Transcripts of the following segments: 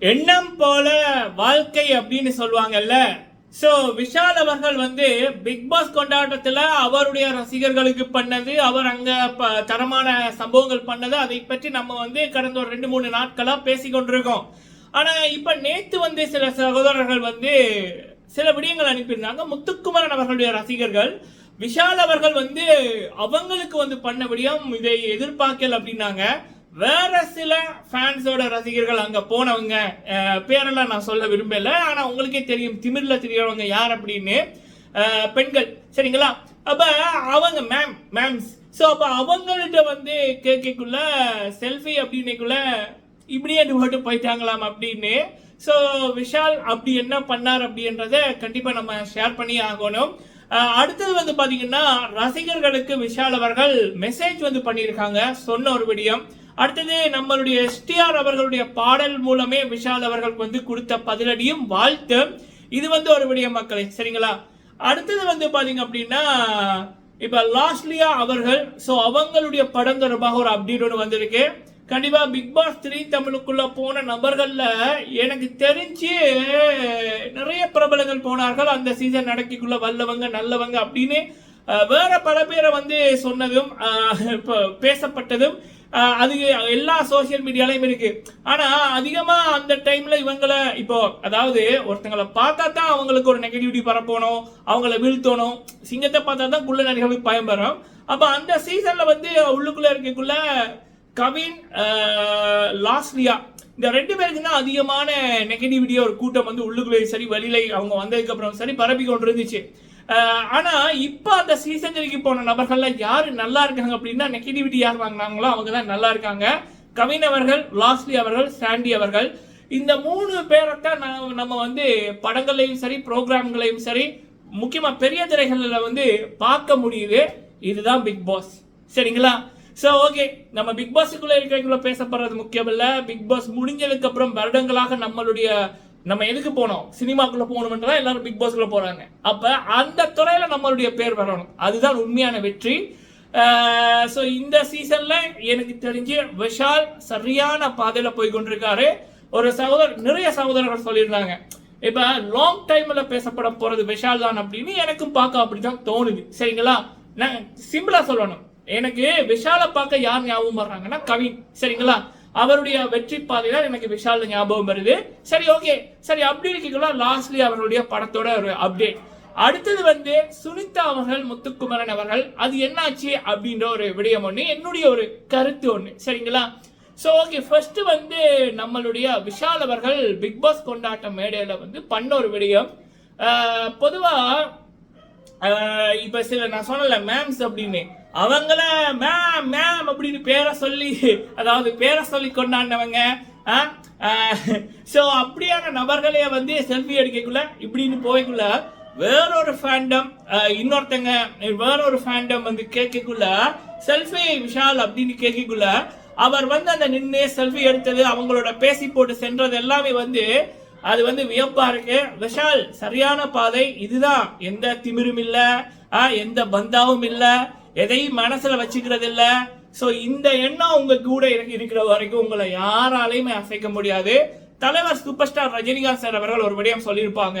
எண்ணம் போல வாழ்க்கை அப்படின்னு சொல்லுவாங்கல்ல. சோ விஷால் அவர்கள் வந்து பிக் பாஸ் கொண்டாட்டத்துல அவருடைய ரசிகர்களுக்கு பண்ணது அவர் அங்க ப- தரமான சம்பவங்கள் பண்ணது அதை பற்றி நம்ம வந்து கடந்த ஒரு ரெண்டு மூணு நாட்களா பேசிக்கொண்டிருக்கோம் ஆனா இப்ப நேத்து வந்து சில சகோதரர்கள் வந்து சில விடயங்கள் அனுப்பியிருந்தாங்க. முத்துக்குமரன் அவர்களுடைய ரசிகர்கள் விஷால் அவர்கள் வந்து அவங்களுக்கு வந்து பண்ண விடியம் இதை எதிர்பார்க்கல அப்படின்னாங்க. வேற சில ஃபேன்ஸோட ரசிகர்கள் அங்க போனவங்க பேரெல்லாம் நான் சொல்ல விரும்பல. ஆனா உங்களுக்கே தெரியும் திமிர்ல தெரியறவங்க யார் அப்படின்னு. பெண்கள். சரிங்களா? அப்ப அவங்க மேம் மேம்ஸ் ஸோ அப்ப அவங்கள்ட்ட வந்து கேட்கக்குள்ள செல்ஃபி அப்படின்னுக்குள்ள இப்படியே போட்டு போயிட்டாங்களாம் அப்படின்னு. ஸோ விஷால் அப்படி என்ன பண்ணார் அப்படின்றத கண்டிப்பா நம்ம ஷேர் பண்ணி ஆகணும். அடுத்தது வந்து பாத்தீங்கன்னா ரசிகர்களுக்கு விஷால் அவர்கள் மெசேஜ் வந்து பண்ணியிருக்காங்க சொன்ன ஒரு விடயம். அடுத்தது நம்மளுடைய எஸ்டிஆர் அவர்களுடைய பாடல் மூலமே விஷால் அவர்களுக்கு வந்து கொடுத்த பதிலடியும் வாழ்த்து. இது வந்து ஒரு விடிய மக்களே சரிங்களா? அடுத்தது வந்து பாத்தீங்க அப்படின்னா இப்ப லாஸ்ட்லியா அவர்கள் சோ அவங்களுடைய படம் தொடர்பாக ஒரு அப்டேட் ஒன்று வந்திருக்கு. கண்டிப்பா பிக் பாஸ் த்ரீ தமிழுக்குள்ள போன நபர்கள்ல எனக்கு தெரிஞ்சு நிறைய பிரபலங்கள் போனார்கள். அந்த சீசன் நடக்கிக்குள்ள வல்லவங்க நல்லவங்க அப்படின்னு வேற பல பேரை வந்து சொன்னதும் இப்போ பேசப்பட்டதும் அது எல்லா சோசியல் மீடியாலையும் இருக்கு. ஆனா அதிகமா அந்த டைம்ல இவங்களை இப்போ அதாவது ஒருத்தங்களை பார்த்தா தான் அவங்களுக்கு ஒரு நெகட்டிவிட்டி பரப்பணும் அவங்கள வீழ்த்தணும். சிங்கத்தை பார்த்தா தான் குள்ள நடிகளுக்கு பயம் வரும் அப்ப அந்த சீசன்ல வந்து உள்ளுக்குள்ள இருக்கக்குள்ள கவின் லாஸ்லியா இந்த ரெண்டு பேருக்கு தான் அதிகமான நெகட்டிவிட்டியா ஒரு கூட்டம் வந்து உள்ளுக்குள்ளே சரி வெளியில அவங்க வந்ததுக்கு அப்புறம் சரி பரப்பி கொண்டு இருந்துச்சு ஆனால் ஆனா அந்த சீசன் போன நபர்கள்ல யாரு நல்லா இருக்காங்க அப்படின்னா நெகட்டிவிட்டி யார் வாங்கினாங்களோ அவங்க தான் நல்லா இருக்காங்க. கவின் அவர்கள் லாஸ்லி அவர்கள் சாண்டி அவர்கள். இந்த மூணு பேரைத்தான் நான் நம்ம வந்து படங்களையும் சரி ப்ரோக்ராம்களையும் சரி முக்கியமாக பெரிய திரைகளில் வந்து பார்க்க முடியுது. இதுதான் பிக் பாஸ். சரிங்களா? ஸோ ஓகே நம்ம பிக் பாஸுக்குள்ளே இருக்கிறவங்கள பேசப்படுறது முக்கியம் இல்லை பிக் பாஸ் முடிஞ்சதுக்கப்புறம் வருடங்களாக நம்மளுடைய நம்ம எதுக்கு போனோம்? சினிமாக்குள்ள போகணும்ன்றதா எல்லாரும் பிக் பாஸ்க்குள்ள போறாங்க. அப்ப அந்த துறையில நம்மளுடைய பேர் வரணும். அதுதான் உண்மையான வெற்றி. ஸோ இந்த சீசன்ல எனக்கு தெரிஞ்சு விஷால் சரியான பாதையில போய் கொண்டிருக்காரு. ஒரு சகோதரர் நிறைய சகோதரர்கள் சொல்லியிருந்தாங்க. இப்ப லாங் டைம்ல பேசப்பட போறது விஷால் தான் அப்படின்னு எனக்கும் பார்க்க அப்படிதான் தோணுது. சரிங்களா? நான் சிம்பிளா சொல்லணும். எனக்கு விஷாலை பார்க்க யார் ஞாபகம் வர்றாங்கன்னா கவின். சரிங்களா? அவருடைய வெற்றி பாதையில எனக்கு விஷால் ஞாபகம் வருது. சரி ஓகே சரி அப்படி இருக்கீங்களா? லாஸ்ட்லி அவர்களுடைய படத்தோட ஒரு அப்டேட் அடுத்தது வந்து சுனிதா அவர்கள் முத்துக்குமரன் அவர்கள் அது என்னாச்சு அப்படின்ற ஒரு விடயம் ஒன்று என்னுடைய ஒரு கருத்து ஒன்று சரிங்களா? ஸோ ஓகே ஃபர்ஸ்ட் வந்து நம்மளுடைய விஷால் அவர்கள் பிக் பாஸ் கொண்டாட்ட மேடையில் வந்து பண்ண ஒரு விடயம். பொதுவாக இப்போ சில நான் சொன்னல மேம்ஸ் அப்படின்னு. அவங்கள மேம் மேம் அப்படின்னு பேரை சொல்லி அதாவது பேரை சொல்லி கொண்டாடினவங்க ஸோ அப்படியான நபர்களே வந்து செல்ஃபி எடுக்கக்குள்ள இப்படின்னு போய்க்குள்ள வேறொரு ஃபேண்டம் இன்னொருத்தங்க வேறொரு ஃபேண்டம் வந்து கேட்கக்குள்ள செல்ஃபி விஷால் அப்படின்னு கேட்கக்குள்ள அவர் வந்து அந்த நின்று செல்ஃபி எடுத்தது அவங்களோட பேசி போட்டு சென்றது எல்லாமே வந்து அது வந்து வியப்பா இருக்கு. விஷால் சரியான பாதை இதுதான். எந்த திமிரும் இல்லை எந்த பந்தாவும் இல்லை. எதையும் மனசுல வச்சுக்கிறது இல்ல சோ இந்த எண்ணம் உங்க கூட இருக்கிற வரைக்கும் உங்களை யாராலையுமே அசைக்க முடியாது. தலைவர் சூப்பர் ஸ்டார் ரஜினிகாந்த் சார் அவர்கள் ஒரு விடயம் சொல்லியிருப்பாங்க.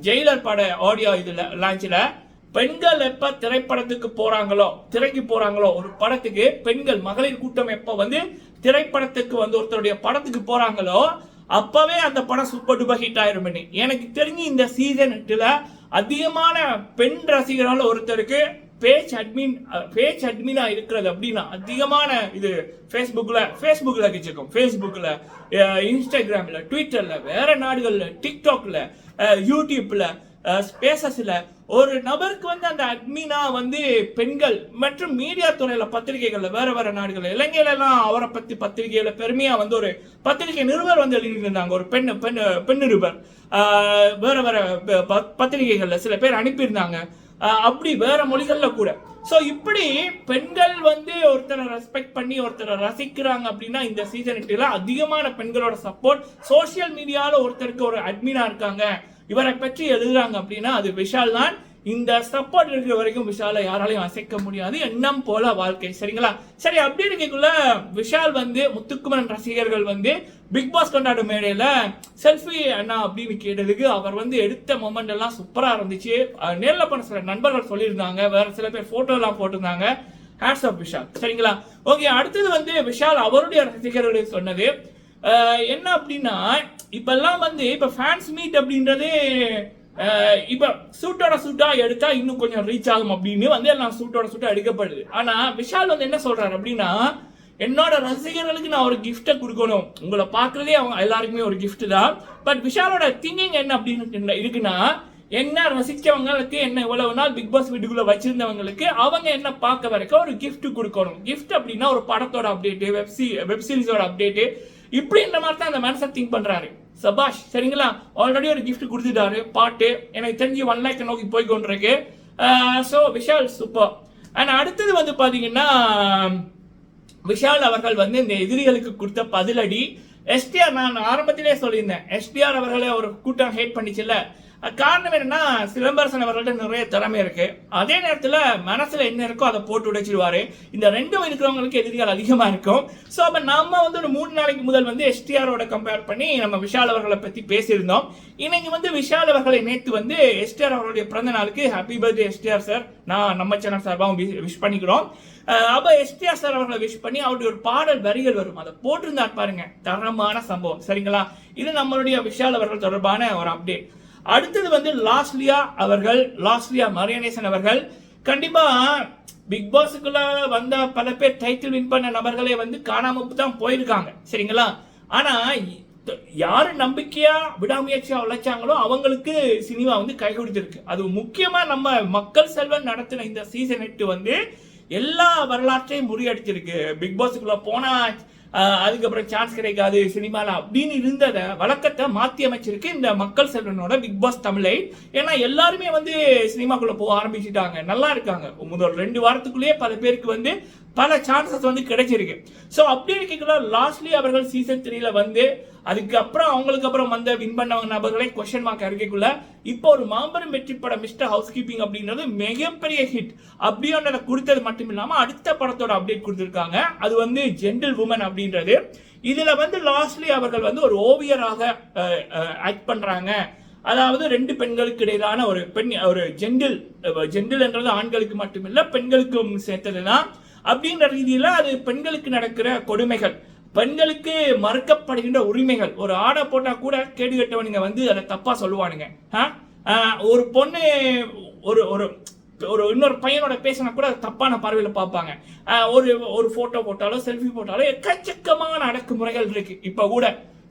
ஜெயிலர் பட ஆடியோ இதுல லான்ச்சில் பெண்கள் எப்ப திரைப்படத்துக்கு போறாங்களோ திரைக்கு போறாங்களோ ஒரு படத்துக்கு பெண்கள் மகளிர் கூட்டம் எப்ப வந்து திரைப்படத்துக்கு வந்து ஒருத்தருடைய படத்துக்கு போறாங்களோ அப்பவே அந்த படம் சூப்பர் டூப்பர் ஹிட் ஆயிரும் எனக்கு தெரிஞ்சு இந்த சீசன் அதிகமான பெண் ரசிகர்கள் ஒருத்தருக்கு பேஜ் அட்மின் பேஜ் அட்மினா இருக்கிறது அப்படின்னா அதிகமான இது ஃபேஸ்புக்கில் ஃபேஸ்புக்கில் வச்சிருக்கோம் ஃபேஸ்புக்கில் இன்ஸ்டாகிராமில் ட்விட்டரில் வேறு நாடுகளில் டிக்டாக்ல யூடியூப்பில் ஸ்பேசஸில் ஒரு நபருக்கு வந்து அந்த அட்மினா வந்து பெண்கள் மற்றும் மீடியா துறையில் பத்திரிகைகளில் வேற வேற நாடுகள் இலங்கையில எல்லாம் அவரை பற்றி பத்திரிகையில் பெருமையாக வந்து ஒரு பத்திரிகை நிருபர் வந்து எழுதியிருந்தாங்க. ஒரு பெண் பெண் பெண் நிருபர் வேறு வேற வேற ப- சில பேர் அனுப்பியிருந்தாங்க. அப்படி வேற மொழிகள்ல கூட. ஸோ இப்படி பெண்கள் வந்து ஒருத்தரை ரெஸ்பெக்ட் பண்ணி ஒருத்தரை ரசிக்கிறாங்க அப்படின்னா இந்த சீசன் அதிகமான பெண்களோட சப்போர்ட் சோஷியல் மீடியாவில் ஒருத்தருக்கு ஒரு அட்மினா இருக்காங்க. இவரை பற்றி எழுதுறாங்க அப்படின்னா அது விஷால் தான். இந்த சப்போர்ட் இருக்கிற வரைக்கும் விஷாலை யாராலையும் அசைக்க முடியாது. எண்ணம் போல வாழ்க்கை. சரிங்களா? சரி அப்படி இருக்கக்குள்ள விஷால் வந்து முத்துக்குமரன் ரசிகர்கள் வந்து பிக் பாஸ் கொண்டாடும் மேடையில் செல்ஃபி அண்ணா அப்படின்னு கேட்டதுக்கு அவர் வந்து எடுத்த மொமெண்ட் எல்லாம் சூப்பராக இருந்துச்சு. நேரில் பண்ண சில நண்பர்கள் சொல்லியிருந்தாங்க. வேற சில பேர் ஃபோட்டோலாம் போட்டிருந்தாங்க. Hats off Vishal. சரிங்களா? ஓகே அடுத்தது வந்து விஷால் அவருடைய ரசிகர்களுக்கு சொன்னது. என்ன அப்படின்னா இப்பெல்லாம் வந்து இப்போ ஃபேன்ஸ் மீட் அப்படின்றதே இப்போ சூட்டோட சூட்டா எடுத்தா இன்னும் கொஞ்சம் ரீச் ஆகும் அப்படின்னு வந்து எல்லாம் சூட்டோட சூட்டா எடுக்கப்படுது. ஆனா விஷால் வந்து என்ன சொல்றாரு அப்படின்னா என்னோட ரசிகர்களுக்கு நான் ஒரு கிஃப்ட்டை கொடுக்கணும். உங்களை பார்க்கறதே அவங்க எல்லாருக்குமே ஒரு கிஃப்ட் தான். பட் விஷாலோட திங்கிங் என்ன அப்படின்னு இருக்குன்னா என்ன ரசிச்சவங்களுக்கு என்ன இவ்வளவு நாள் பிக் பாஸ் வீட்டுக்குள்ள வச்சிருந்தவங்களுக்கு அவங்க என்ன பார்க்க வரைக்கும் ஒரு கிஃப்ட் கொடுக்கணும். கிஃப்ட் அப்படின்னா ஒரு படத்தோட அப்டேட்டு வெப்சி வெப் சீரிஸோட அப்டேட்டு இப்படின்ற மாதிரி தான் அந்த மனசை திங்க் பண்றாரு. சபாஷ் சரிங்களா? ஆல்ரெடி ஒரு கிஃப்ட் கொடுத்துட்டாரு. பாட்டு எனக்கு தெரிஞ்சு ஒன் லேக் நோக்கி போய் கொண்டிருக்கு ஸோ விஷால் சூப்பர் அண்ட் அடுத்தது வந்து பார்த்தீங்கன்னா விஷால் அவர்கள் வந்து இந்த எதிரிகளுக்கு கொடுத்த பதிலடி. எஸ்டிஆர் நான் ஆரம்பத்திலே சொல்லியிருந்தேன். எஸ்டிஆர் அவர்களை ஒரு கூட்டம் ஹேட் பண்ணிச்சுல்ல. காரணம் என்னன்னா சிலம்பரசன் அவர்கள்ட்ட நிறைய திறமை இருக்கு. அதே நேரத்தில் மனசில் என்ன இருக்கோ அதை போட்டு உடைச்சிருவாரு. இந்த ரெண்டும் இருக்கிறவங்களுக்கு எதிரிகள் அதிகமாக இருக்கும். ஸோ அப்போ நம்ம வந்து ஒரு மூணு நாளைக்கு முதல் வந்து எஸ்டிஆரோட கம்பேர் பண்ணி நம்ம விஷால் அவர்களை பற்றி பேசியிருந்தோம். இன்னைக்கு வந்து விஷால் அவர்களை நேற்று வந்து எஸ்டிஆர் அவருடைய பிறந்த நாளுக்கு ஹாப்பி பர்த்டே எஸ்டிஆர் சார் நான் நம்ம சேனல் சார்பாக விஷ் பண்ணிக்கிறோம். அப்போ எஸ்டிஆர் சார் அவர்களை விஷ் பண்ணி அவருடைய ஒரு பாடல் வரிகள் வரும். அதை போட்டிருந்தார் பாருங்க. தரமான சம்பவம். சரிங்களா? இது நம்மளுடைய விஷால் அவர்கள் தொடர்பான ஒரு அப்டேட் அடுத்தது வந்து லாஸ்லியா அவர்கள் லாஸ்லியா மரியநேசன் அவர்கள். கண்டிப்பா பிக் பாஸுக்குள்ள வந்த பல பேர் டைட்டில் வின் பண்ண நபர்களே வந்து காணாம தான் போயிருக்காங்க. சரிங்களா? ஆனா யாரு நம்பிக்கையா விடாமுயற்சியா உழைச்சாங்களோ அவங்களுக்கு சினிமா வந்து கை கொடுத்துருக்கு. அது முக்கியமா நம்ம மக்கள் செல்வன் நடத்தின இந்த சீசன் எட்டு வந்து எல்லா வரலாற்றையும் முறியடிச்சிருக்கு. பிக் பாஸுக்குள்ள போனா அதுக்கப்புறம் சான்ஸ் கிடைக்காது சினிமாவில் அப்படின்னு இருந்ததை வழக்கத்தை மாற்றி அமைச்சிருக்கு இந்த மக்கள் செல்வனோட பிக் பாஸ் தமிழை ஏன்னா எல்லாருமே வந்து சினிமாக்குள்ளே போக ஆரம்பிச்சுட்டாங்க. நல்லா இருக்காங்க. முதல் ரெண்டு வாரத்துக்குள்ளேயே பல பேருக்கு வந்து பல சான்சஸ் வந்து கிடைச்சிருக்கு. ஸோ அப்படி இருக்கீங்களா லாஸ்ட்லி அவர்கள் சீசன் த்ரீல வந்து அதுக்கப்புறம் அவங்களுக்கு அப்புறம் வந்த வின் பண்ணவங்க நபர்களை கொஸ்டின் மார்க் அறிக்கைக்குள்ள இப்போ ஒரு மாபெரும் வெற்றி படம் மிஸ்டர் ஹவுஸ் கீப்பிங் அப்படின்றது மிகப்பெரிய ஹிட் அப்படின்றத கொடுத்தது மட்டும் இல்லாம அடுத்த படத்தோட அப்டேட் கொடுத்துருக்காங்க. அது வந்து ஜென்டில் உமன் அப்படின்றது. இதுல வந்து லாஸ்ட்லி அவர்கள் வந்து ஒரு ஓவியராக ஆக்ட் பண்றாங்க. அதாவது ரெண்டு பெண்களுக்கு இடையிலான ஒரு பெண் ஒரு ஜெண்டில் ஜெண்டில் என்றது ஆண்களுக்கு மட்டுமில்ல பெண்களுக்கும் சேர்த்ததுதான். அப்படின்ற ரீதியில அது பெண்களுக்கு நடக்கிற கொடுமைகள். பெண்களுக்கு மறுக்கப்படுகின்ற உரிமைகள். ஒரு ஆடை போட்டால் கூட கேடு கட்டவனுங்க வந்து அதை தப்பா சொல்லுவானுங்க. ஆ? ஒரு பொண்ணு ஒரு ஒரு ஒரு இன்னொரு பையனோட பேசினா கூட தப்பான பார்வையில் பார்ப்பாங்க. ஒரு ஒரு ஃபோட்டோ போட்டாலோ செல்ஃபி போட்டாலோ எக்கச்சக்கமான அடக்குமுறைகள் இருக்கு. இப்போ கூட.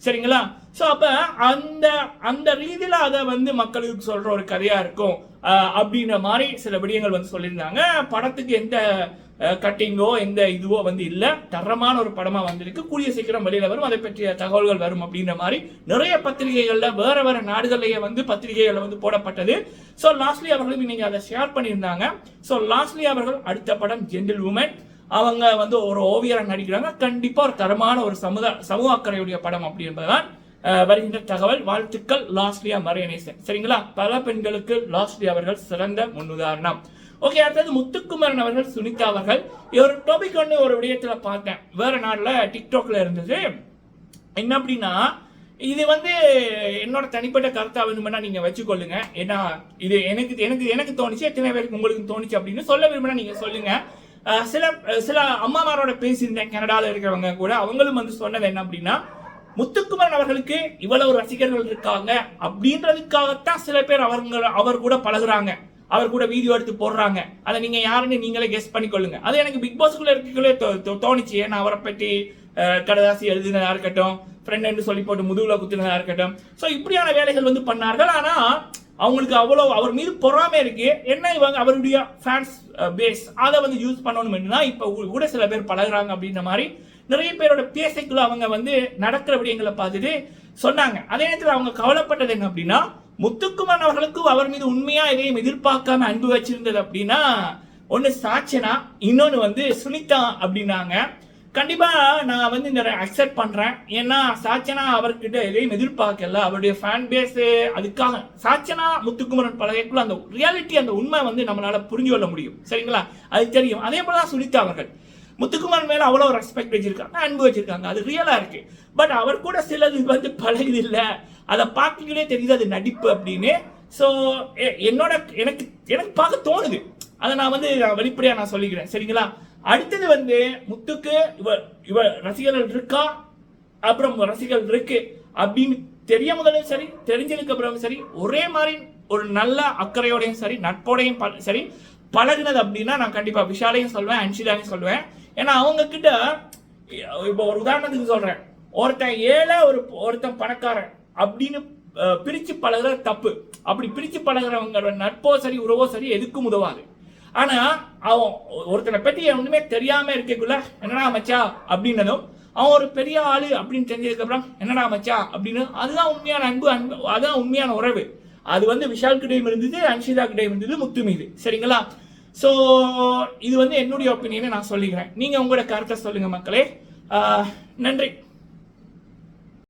சரிங்களா? ஸோ அப்போ அந்த அந்த ரீதியில் அதை வந்து மக்களுக்கு சொல்கிற ஒரு கதையாக இருக்கும். அப்படின்ற மாதிரி சில விடயங்கள் வந்து சொல்லியிருந்தாங்க. படத்துக்கு எந்த கட்டிங்கோ எந்த இதுவோ வந்து இல்லை. தரமான ஒரு படமாக வந்திருக்கு. கூடிய சீக்கிரம் வெளியில் வரும். அதை பற்றிய தகவல்கள் வரும் அப்படின்ற மாதிரி நிறைய பத்திரிகைகளில் வேற வேற நாடுகள்லயே வந்து பத்திரிகைகளில் வந்து போடப்பட்டது. ஸோ லாஸ்ட்லி அவர்களும் இன்னைக்கு அதை ஷேர் பண்ணியிருந்தாங்க. ஸோ லாஸ்ட்லி அவர்கள் அடுத்த படம் ஜென்டில் உமன் அவங்க வந்து ஒரு ஓவியராக நடிக்கிறாங்க. கண்டிப்பாக ஒரு தரமான ஒரு சமுதாய சமூக அக்கறையுடைய படம் அப்படி என்பதுதான். வருகின்ற தகவல் வாழ்த்துக்கள் லாஸ்லியா மரியநேசன் சரிங்களா? பல பெண்களுக்கு லாஸ்லி அவர்கள் சிறந்த முன்னுதாரணம். ஓகே அடுத்தது முத்துக்குமரன் அவர்கள் சுனிதா அவர்கள். ஒரு டாபிக் ஒன்று ஒரு விடயத்தில் பார்த்தேன். வேற நாளில் டிக்டாக்ல இருந்தது. என்ன அப்படின்னா இது வந்து என்னோட தனிப்பட்ட கருத்தா வேணும்னா நீங்க வச்சுக்கொள்ளுங்க. ஏன்னா இது எனக்கு எனக்கு எனக்கு தோணுச்சு. எத்தனை பேருக்கு உங்களுக்கு தோணுச்சு அப்படின்னு சொல்ல விரும்பினா நீங்க சொல்லுங்க. சில சில அம்மாமாரோட பேசியிருந்தேன். கனடாவில் இருக்கிறவங்க கூட. அவங்களும் வந்து சொன்னது என்ன அப்படின்னா முத்துக்குமரன் அவர்களுக்கு இவ்வளவு ரசிகர்கள் இருக்காங்க அப்படின்றதுக்காகத்தான் சில பேர் அவங்க அவர் கூட பழகுறாங்க. அவர் கூட வீடியோ எடுத்து போடுறாங்க. அதை நீங்க யாருன்னு நீங்களே கெஸ் பண்ணிக்கொள்ளுங்க. அது எனக்கு பிக் பாஸ்க்குள்ள இருக்கக்குள்ளே தோணுச்சு. ஏன்னா அவரை பற்றி கடதாசி எழுதினதா இருக்கட்டும் ஃப்ரெண்ட் சொல்லி போட்டு முதுகுல குத்துனதா இருக்கட்டும். ஸோ இப்படியான வேலைகள் வந்து பண்ணார்கள். ஆனா அவங்களுக்கு அவ்வளோ அவர் மீது பொறாமை இருக்கு. என்ன இவங்க அவருடைய ஃபேன்ஸ் பேஸ் அதை வந்து யூஸ் பண்ணணும் பண்ணணும்னா இப்போ கூட சில பேர் பழகுறாங்க அப்படின்ற மாதிரி நிறைய பேரோட பேசைக்குள்ள அவங்க வந்து நடக்கிற விடயங்களை பார்த்துட்டு சொன்னாங்க. அதே நேரத்தில் அவங்க கவலைப்பட்டது என்ன அப்படின்னா முத்துக்குமரன் அவர்களுக்கும் அவர் மீது உண்மையா எதையும் எதிர்பார்க்காம அன்பு வச்சிருந்தது அப்படின்னா ஒன்னு சாச்சனா இன்னொன்னு வந்து சுனிதா அப்படின்னாங்க. கண்டிப்பாக நான் வந்து இந்த அக்செப்ட் பண்ணுறேன் ஏன்னா சாச்சனா அவர்கிட்ட எதையும் எதிர்பார்க்கல. அவருடைய ஃபேன் பேஸு அதுக்காக. சாச்சனா முத்துக்குமரன் பழகைக்குள்ள அந்த ரியாலிட்டி அந்த உண்மை வந்து நம்மளால் புரிஞ்சு கொள்ள முடியும். சரிங்களா? அது தெரியும். அதே போல தான் சுனிதா அவர்கள். முத்துக்குமார் மேல அவ்வளோ ரெஸ்பெக்ட் வச்சிருக்காங்க. அன்பு வச்சிருக்காங்க. அது ரியலா இருக்கு. பட் அவர் கூட சிலது வந்து பழகுது இல்லை அதை பார்க்கலே தெரியுது அது நடிப்பு அப்படின்னு. ஸோ என்னோட எனக்கு எனக்கு பார்க்க தோணுது. அதை நான் வந்து வெளிப்படையாக வெளிப்படையா நான் சொல்லிக்கிறேன். சரிங்களா? அடுத்தது வந்து முத்துக்கு இவ இவ ரசிகர்கள் இருக்கா? அப்புறம் ரசிகர்கள் இருக்கு. அப்படின்னு தெரிய முதலும் சரி தெரிஞ்சதுக்கு அப்புறம் சரி ஒரே மாதிரி ஒரு நல்ல அக்கறையோடையும் சரி நட்போடையும் சரி பழகுனது அப்படின்னா நான் கண்டிப்பா விஷாலையும் சொல்வேன் அன்ஷிதாவையும் சொல்வேன். ஏன்னா அவங்க கிட்ட இப்போ ஒரு உதாரணத்துக்கு சொல்றேன். ஒருத்தன் ஏழை ஒரு ஒருத்தன் பணக்காரன் அப்படின்னு பிரித்து பழகிற தப்பு. அப்படி பிரித்து பழகிறவங்களோட நட்போ சரி உறவோ சரி எதுக்கும் உதவாது. ஆனால் அவன் ஒருத்தனை பற்றி ஒன்றுமே தெரியாமல் இருக்கக்குள்ள என்னடா மச்சா? அப்படின்னதும் அவன் ஒரு பெரிய ஆள் அப்படின்னு தெரிஞ்சதுக்கப்புறம் என்னடா மச்சா? அப்படின்னு அதுதான் உண்மையான அன்பு அன்பு அதுதான் உண்மையான உறவு. அது வந்து விஷால் கிட்டையும் இருந்தது அன்ஷிதா கிட்டையும் இருந்தது முத்து மீது. சரிங்களா? ஸோ இது வந்து என்னுடைய ஒப்பீனியனை நான் சொல்லிக்கிறேன். நீங்கள் உங்களோட கருத்தை சொல்லுங்கள் மக்களே. நன்றி.